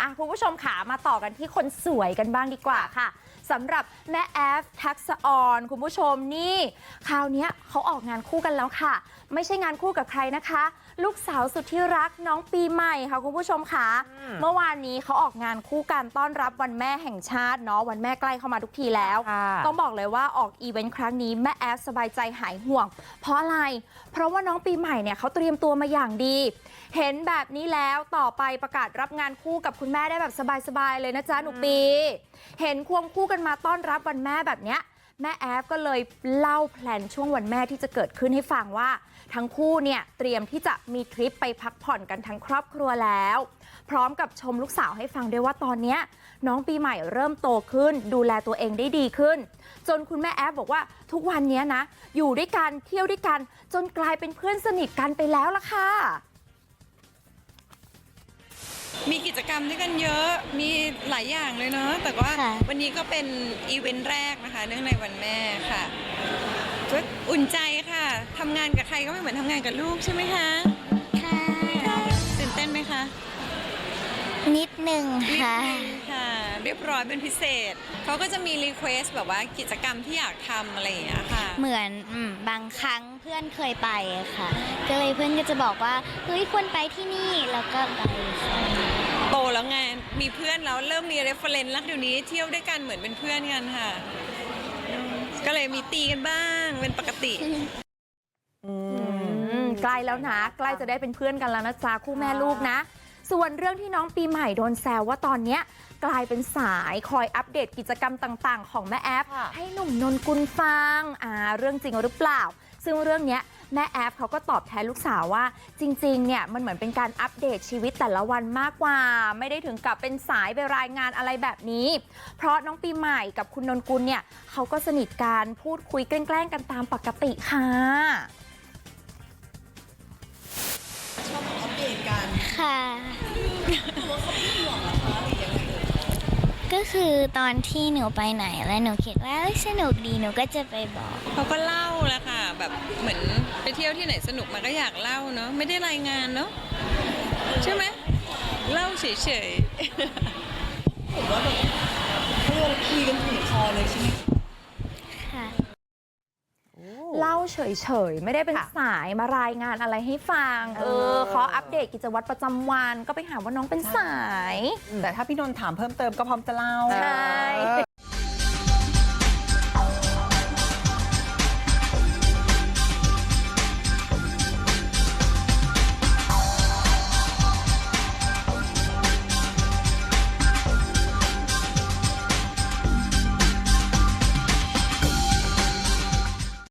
อะคุณผู้ชมขามาต่อกันที่คนสวยกันบ้างดีกว่าค่ะสำหรับแม่แอฟทักษะออนคุณผู้ชมนี่ คราวเนี้ยเขาออกงานคู่กันแล้วค่ะ ไม่ใช่งานคู่กับใครนะคะ ลูกสาวสุดที่รักน้องปีใหม่ค่ะคุณผู้ชมค่ะ เมื่อวานนี้เขาออกงานคู่กันต้อนรับวันแม่แห่งชาติเนาะวันแม่ใกล้เข้ามาทุกทีแล้วค่ะต้องบอกเลยว่าออกอีเวนต์ครั้งนี้แม่แอฟสบายใจหายห่วง เพราะอะไร เพราะว่าน้องปีใหม่เนี่ยเขาเตรียมตัวมาอย่างดี เห็นแบบนี้แล้วต่อไปประกาศรับงานคู่กับคุณแม่ได้แบบสบายๆเลยนะจ๊ะหนูปี เห็นควงคู่กันมาต้อนรับวันแม่แบบเนี้ยแม่แอฟก็เลยเล่าแพลนช่วงวันแม่ที่จะเกิดขึ้นให้ฟังว่า ทั้งคู่เนี่ยเตรียมที่จะมีทริปไปพักผ่อนกันทั้งครอบครัวแล้ว พร้อมกับชมลูกสาวให้ฟังด้วยว่าตอนเนี้ยน้องปีใหม่เริ่มโตขึ้น ดูแลตัวเองได้ดีขึ้น จนคุณแม่แอฟบอกว่าทุกวันเนี้ยนะ อยู่ด้วยกันเที่ยวด้วยกัน จนกลายเป็นเพื่อนสนิทกันไปแล้วล่ะค่ะ มีกิจกรรมด้วยกันเยอะมีหลายอย่างเลยเนาะแต่ว่าค่ะ วันนี้ก็เป็นอีเวนต์แรกนะคะเนื่องในวันแม่ค่ะก็อุ่นใจค่ะทำงานกับใครก็ไม่เหมือนทำงานกับลูกใช่ไหมคะค่ะ ตื่นเต้นไหมคะนิดหนึ่งนิดค่ะนึงค่ะ เรียบร้อยเป็นพิเศษเขาก็จะมีรีเควสแบบว่ากิจกรรมที่อยากทำอะไรอย่างเงี้ยค่ะ เหมือนอืมบางครั้งเพื่อนเคยไปอะค่ะ ก็เลยเพื่อนก็จะบอกว่าเฮ้ยควรไปที่นี่แล้วก็ไปค่ะโตแล้วไง มีเพื่อนแล้วเริ่มมีเรฟเฟรนซ์แล้วเดี๋ยวนี้เที่ยวด้วยกันเหมือนเป็นเพื่อนกันค่ะอืมก็เลยมีตีกันบ้างเป็นปกติ อืมใกล้แล้วนะ ใกล้จะได้เป็นเพื่อนกันแล้วนะจ๊ะคู่แม่ลูกนะ ส่วนเรื่องที่น้องปีใหม่โดนแซวว่าตอนเนี้ยกลายเป็นสายคอยอัปเดตกิจกรรมต่างๆ ของแม่แอฟค่ะให้หนุ่มนนกุลฟังอ่าเรื่องจริงหรือเปล่า ซึ่งเรื่องนี้แม่แอฟเขาก็ตอบแทนลูกสาวว่าจริงๆเนี่ยมันเหมือนเป็นการอัปเดตชีวิตแต่ละวันมากกว่า ไม่ได้ถึงกับเป็นสายไปรายงานอะไรแบบนี้ เพราะน้องปีใหม่กับคุณนนกุลเนี่ยเขาก็สนิทกันพูดคุยแกล้งกันตามปกติค่ะ ก็คือตอนที่หนูไปไหนแล้วหนูคิดว่าเอ้ยสนุกดีหนูก็จะไปบอก เขาก็เล่าแหละค่ะ แบบเหมือนไปเที่ยวที่ไหนสนุกมันก็อยากเล่าเนาะไม่ได้รายงานเนาะใช่ไหมเล่าเฉยๆ ผมว่าแบบเขาเรียกว่าคุยกันถึงคอเลยใช่ไหม ค่ะ เล่าเฉยๆ ไม่ได้เป็นค่ะสายมารายงานอะไรให้ฟัง เอเอออขออัปเดตกิจวัตรประจำวันก็ไปหาว่าน้องเป็นสาย แต่ถ้าพี่นนท์ถามเพิ่มเติมก็พร้อมจะเล่าใช่